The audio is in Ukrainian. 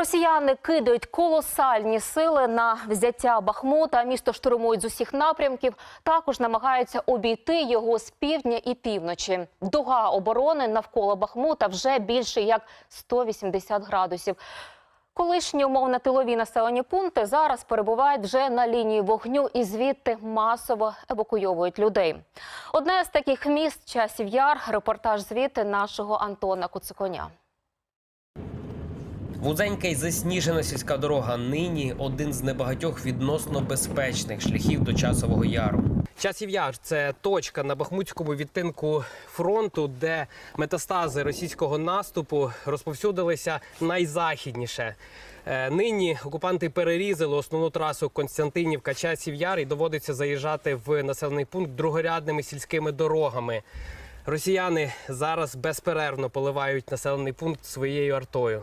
Росіяни кидають колосальні сили на взяття Бахмута. Місто штурмують з усіх напрямків. Також намагаються обійти його з півдня і півночі. Дуга оборони навколо Бахмута вже більше як 180 градусів. Колишні умовно тилові населені пункти зараз перебувають вже на лінії вогню і звідти масово евакуйовують людей. Одне з таких міст часів яр. Репортаж звідти нашого Антона Куциконя. Вузенька й засніжена сільська дорога нині один з небагатьох відносно безпечних шляхів до часового яру. Часів яр це точка на бахмутському відтинку фронту, де метастази російського наступу розповсюдилися найзахідніше. Е, Нині окупанти перерізали основну трасу Константинівка часів яр і доводиться заїжджати в населений пункт другорядними сільськими дорогами. Росіяни зараз безперервно поливають населений пункт своєю артою.